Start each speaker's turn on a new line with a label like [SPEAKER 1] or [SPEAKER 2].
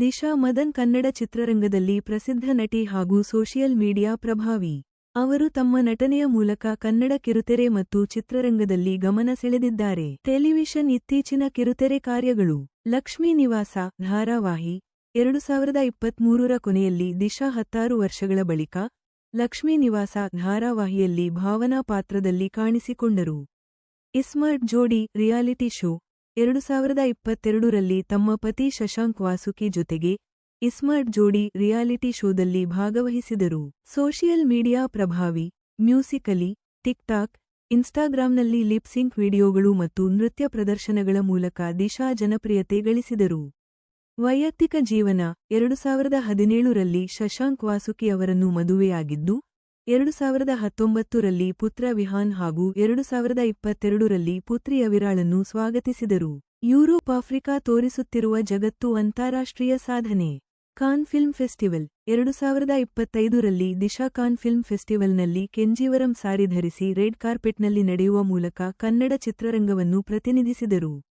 [SPEAKER 1] ದಿಶಾ ಮದನ್ ಕನ್ನಡ ಚಿತ್ರರಂಗದಲ್ಲಿ ಪ್ರಸಿದ್ಧ ನಟಿ ಹಾಗೂ ಸೋಷಿಯಲ್ ಮೀಡಿಯಾ ಪ್ರಭಾವಿ. ಅವರು ತಮ್ಮ ನಟನೆಯ ಮೂಲಕ ಕನ್ನಡ ಕಿರುತೆರೆ ಮತ್ತು ಚಿತ್ರರಂಗದಲ್ಲಿ ಗಮನ ಸೆಳೆದಿದ್ದಾರೆ. ಟೆಲಿವಿಷನ್ ಇತ್ತೀಚಿನ ಕಿರುತೆರೆ ಕಾರ್ಯಗಳು. ಲಕ್ಷ್ಮೀ ನಿವಾಸ, ಧಾರಾವಾಹಿ, ಎರಡು ಸಾವಿರದ ಇಪ್ಪತ್ಮೂರರ ಕೊನೆಯಲ್ಲಿ ದಿಶಾ ಹತ್ತಾರು ವರ್ಷಗಳ ಬಳಿಕ ಲಕ್ಷ್ಮೀ ನಿವಾಸ ಧಾರಾವಾಹಿಯಲ್ಲಿ ಭಾವನಾ ಪಾತ್ರದಲ್ಲಿ ಕಾಣಿಸಿಕೊಂಡರು. ಇಸ್ಮರ್ಟ್ ಜೋಡಿ ರಿಯಾಲಿಟಿ ಶೋ. ಎರಡು ಸಾವಿರದ ಇಪ್ಪತ್ತೆರಡರಲ್ಲಿ ತಮ್ಮ ಪತಿ ಶಶಾಂಕ್ ವಾಸುಕಿ ಜೊತೆಗೆ ಇಸ್ಮರ್ಟ್ ಜೋಡಿ ರಿಯಾಲಿಟಿ ಶೋದಲ್ಲಿ ಭಾಗವಹಿಸಿದರು. ಸೋಷಿಯಲ್ ಮೀಡಿಯಾ ಪ್ರಭಾವಿ, ಮ್ಯೂಸಿಕಲಿ, ಟಿಕ್ಟಾಕ್, ಇನ್ಸ್ಟಾಗ್ರಾಂನಲ್ಲಿ ಲಿಪ್ಸಿಂಕ್ ವಿಡಿಯೋಗಳು ಮತ್ತು ನೃತ್ಯ ಪ್ರದರ್ಶನಗಳ ಮೂಲಕ ದಿಶಾ ಜನಪ್ರಿಯತೆ ಗಳಿಸಿದರು. ವೈಯಕ್ತಿಕ ಜೀವನ ಎರಡು ಸಾವಿರದ ಹದಿನೇಳರಲ್ಲಿ ಶಶಾಂಕ್ ವಾಸುಕಿ ಅವರನ್ನು ಮದುವೆಯಾಗಿದ್ದು ಎರಡು ಸಾವಿರದ ಹತ್ತೊಂಬತ್ತರಲ್ಲಿ ಪುತ್ರ ವಿಹಾನ್ ಹಾಗೂ ಎರಡು ಸಾವಿರದ ಇಪ್ಪತ್ತೆರಡರಲ್ಲಿ ಪುತ್ರಿ ಅವಿರಾಳನ್ನು ಸ್ವಾಗತಿಸಿದರು. ಯುರೋಪ್ ಆಫ್ರಿಕಾ ತೋರಿಸುತ್ತಿರುವ ಜಗತ್ತು ಅಂತಾರಾಷ್ಟ್ರೀಯ ಸಾಧನೆ. Cannes film festival. ಎರಡು ಸಾವಿರದ ಇಪ್ಪತ್ತೈದರಲ್ಲಿ ದಿಶಾ ಕಾನ್ ಫಿಲ್ಮ್ ಫೆಸ್ಟಿವಲ್ನಲ್ಲಿ ಕೆಂಜೀವರಂ ಸಾರಿ ಧರಿಸಿ ರೆಡ್ ಕಾರ್ಪೆಟ್ನಲ್ಲಿ ನಡೆಯುವ ಮೂಲಕ ಕನ್ನಡ ಚಿತ್ರರಂಗವನ್ನು ಪ್ರತಿನಿಧಿಸಿದರು.